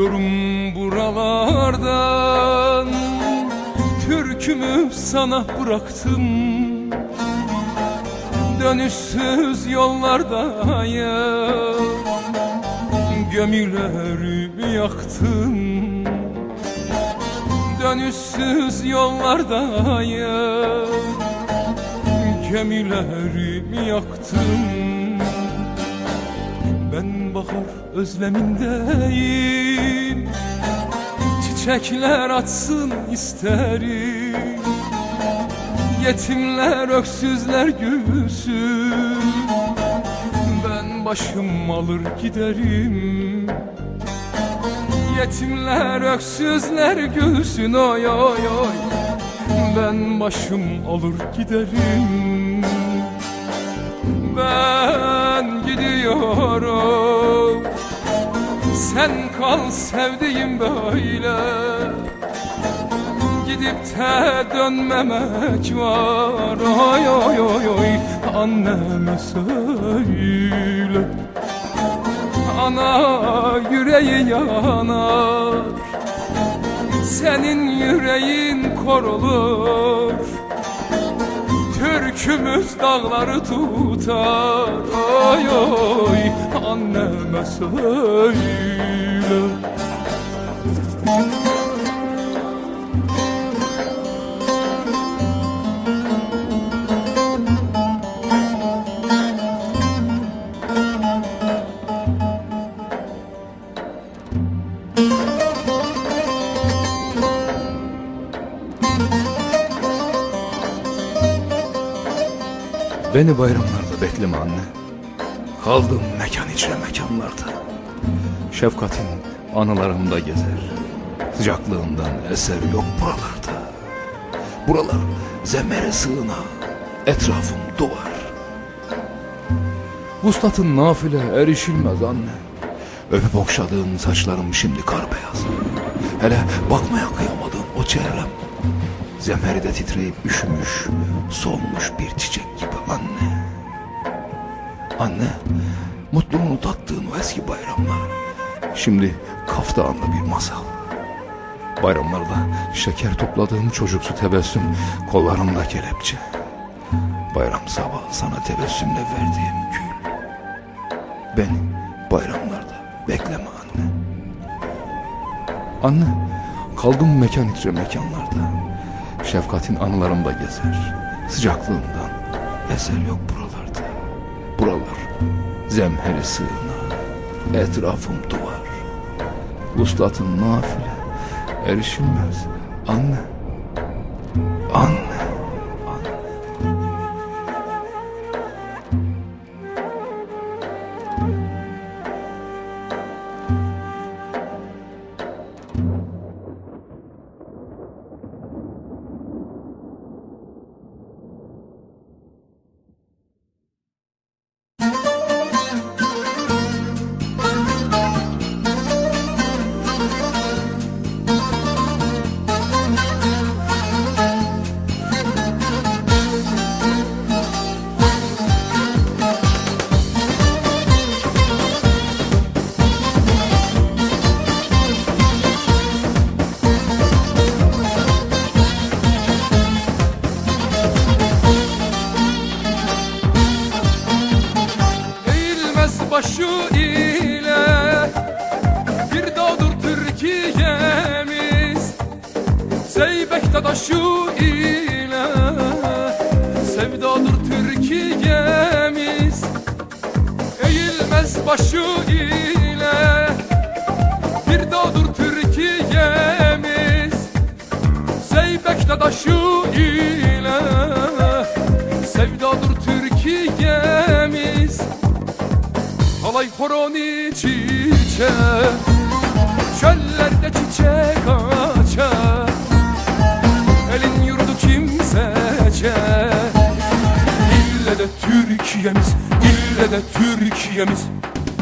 gidiyorum. Türkümü sana bıraktım. Dönüşsüz yollardayım Gömülerimi yaktım Dönüşsüz yollardayım Gemilerimi yaktım Ben bahar özlemindeyim Çiçekler açsın isterim. Yetimler öksüzler gülsün. Ben başım alır giderim. Yetimler öksüzler gülsün. Oy oy oy. Ben başım alır giderim. Ben gidiyorum Sen kal sevdiğim böyle. Gidip de dönmemek var. Oy oy oy oy Anneme söyle. Ana yüreği yanar. Senin yüreğin korulur Türkümüz dağları tutar. Oy oy anneme söyle Beni bayramlarda bekleme anne. Kaldım mekan içre mekanlarda. Şefkatin anılarımda gezer. Sıcaklığından eser yok buralarda. Buralar zemere sığına, etrafım duvar. Vuslatın nafile erişilmez anne. Öpüp okşadığın saçlarım şimdi kar beyaz. Hele bakmaya kıyamadığın o çehrem. Zemeride titreyip üşümüş, solmuş bir çiçek gibi anne. Anne, mutluluğunu tattığın o eski bayramlar. Şimdi kaftanlı bir masal. Bayramlarda şeker topladığım çocuksu tebessüm, kollarımda kelepçe. Bayram sabahı sana tebessümle verdiğim gül. Beni bayramlarda bekleme anne. Anne, kaldım mekan içre mekanlarda. Şefkatin anılarımda gezer. Sıcaklığından eser yok buralarda. Buralar zemheri sığına, etrafım duvar. Vuslatın nafile, erişilmez. Anne, anne. Zeybek'te taşı ile Sevdadır Türkiye'miz Eğilmez başı ile Bir dağdır Türkiye'miz Zeybek'te taşı ile Sevdadır Türkiye'miz Alay horon iç içe Çöllerde çiçek açar de Türkiye'miz